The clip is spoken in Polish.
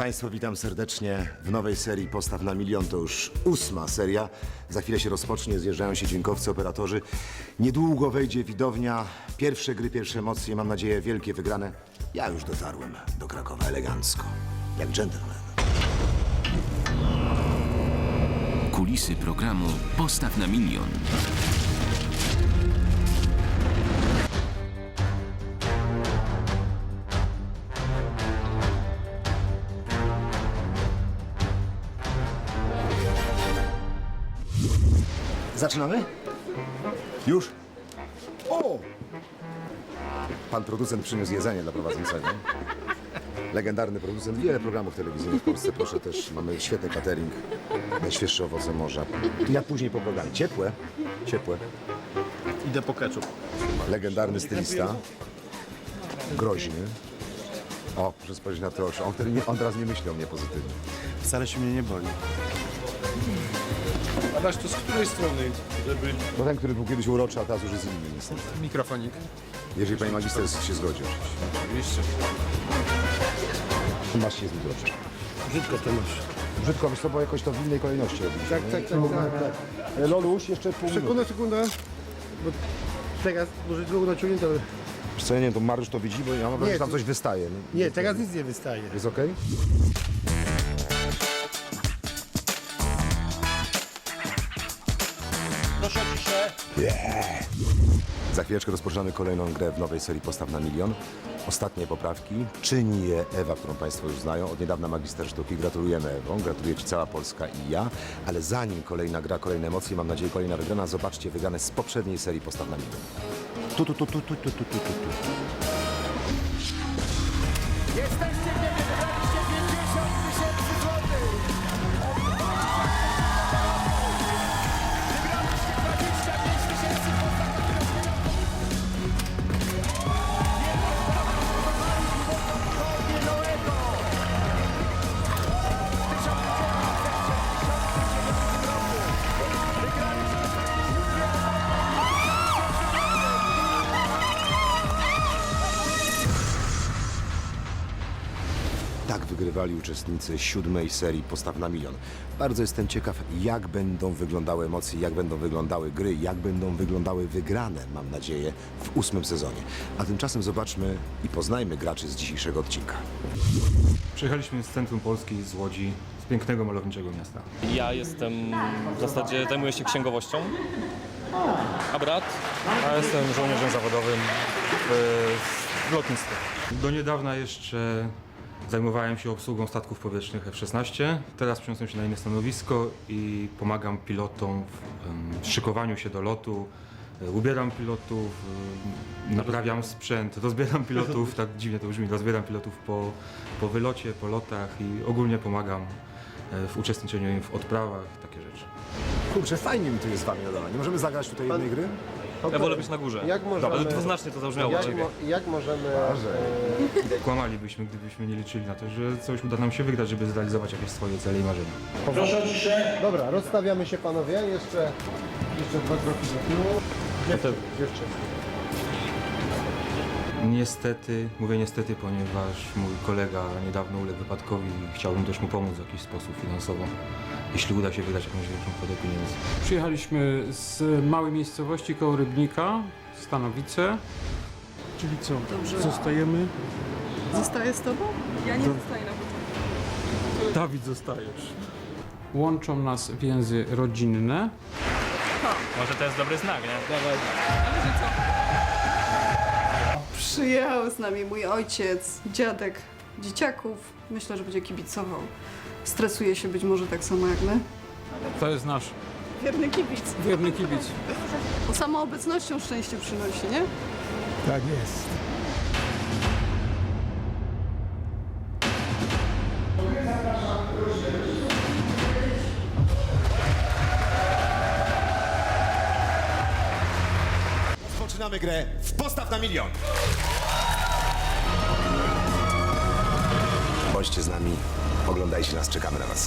Państwa, witam serdecznie w nowej serii Postaw na Milion. To już ósma seria. Za chwilę się rozpocznie, zjeżdżają się dźwiękowcy, operatorzy. Niedługo wejdzie widownia. Pierwsze gry, pierwsze emocje, mam nadzieję wielkie wygrane. Ja już dotarłem do Krakowa elegancko, jak gentleman. Kulisy programu Postaw na milion. Zaczynamy? Już? O! Pan producent przyniósł jedzenie dla prowadzącego. Legendarny producent, wiele programów telewizyjnych w Polsce, proszę też, mamy świetny catering, najświeższe owoce morza. Ja później po programie. Ciepłe, ciepłe. Idę po ketchup. Legendarny stylista, groźny. O, proszę spojrzeć na oczy. On, on teraz nie myśli o mnie pozytywnie. Wcale się mnie nie boli. Adaś, to z której strony, żeby... No ten, który był kiedyś uroczy, a teraz już jest inny niestety. Mikrofonik. Jeżeli pani magister się zgodzi oczywiście. Oczywiście. Masz się z nim. Brzydko to masz. Brzydko, wiesz co, bo jakoś to w innej kolejności robiliśmy. Tak, tak, tak. tak, Loluś, jeszcze pół minuty. Sekunda, sekunda. Bo teraz może długo naciągnięte, ale... Wiesz co, ja nie wiem, to Mariusz to widzi, bo ja mam wrażenie, że tam coś wystaje. Nie, teraz nic nie wystaje. Jest okej? Proszę o ciszę. Za chwileczkę rozpoczynamy kolejną grę w nowej serii Postaw na Milion. Ostatnie poprawki. Czyni je Ewa, którą Państwo już znają. Od niedawna magister sztuki. Gratulujemy Ewą, gratuluję Ci cała Polska i ja. Ale zanim kolejna gra, kolejne emocje, mam nadzieję kolejna wygrana, zobaczcie wygrane z poprzedniej serii Postaw na Milion. Tu, tu, tu, tu, tu, tu, tu, tu, tu. Jesteście Tak wygrywali uczestnicy siódmej serii Postaw na Milion. Bardzo jestem ciekaw, jak będą wyglądały emocje, jak będą wyglądały gry, jak będą wyglądały wygrane, mam nadzieję, w ósmym sezonie. A tymczasem zobaczmy i poznajmy graczy z dzisiejszego odcinka. Przyjechaliśmy z centrum Polski, z Łodzi, z pięknego, malowniczego miasta. Ja jestem w zasadzie zajmuję się księgowością, a brat Ja jestem żołnierzem zawodowym w, w lotnictwie. Do niedawna jeszcze zajmowałem się obsługą statków powietrznych F-16. Teraz przeniosłem się na inne stanowisko i pomagam pilotom w em, szykowaniu się do lotu. E, Ubieram pilotów, e, naprawiam sprzęt, rozbieram pilotów, tak dziwnie to brzmi, rozbieram pilotów po, po wylocie, po lotach i ogólnie pomagam e, w uczestniczeniu im w odprawach, takie rzeczy. Kurczę, fajnie mi tu jest z Wami na Nie możemy zagrać tutaj jednej gry? Ja wolę być na górze. Jak możemy... Ale dwuznacznie to zabrzmiało. Jak, mo, jak możemy... E, Kłamalibyśmy, gdybyśmy nie liczyli na to, że coś uda nam się wygrać, żeby zrealizować jakieś swoje cele i marzenia. dobra, rozstawiamy się panowie. Jeszcze, jeszcze dwa kroki do tyłu. Dziewczyny. Dziewczyny. Niestety, mówię niestety, ponieważ mój kolega niedawno uległ wypadkowi i chciałbym też mu pomóc w jakiś sposób finansowo, jeśli uda się wydać jakąś większą kwotę pieniędzy. Przyjechaliśmy z małej miejscowości koło Rybnika, Stanowice. Czyli co? Zostajemy? Zostaję z tobą? Ja nie zostaję na początku. Dawid, zostajesz. Łączą nas więzy rodzinne. Może to jest dobry znak, nie? Przyjechał z nami mój ojciec, dziadek dzieciaków. Myślę, że będzie kibicował. Stresuje się być może tak samo jak my. To jest nasz Wierny kibic. wierny kibic. Bo samą obecnością szczęście przynosi, nie? Tak jest. Grę w Postaw na Milion. Bądźcie z nami, oglądajcie nas, czekamy na Was.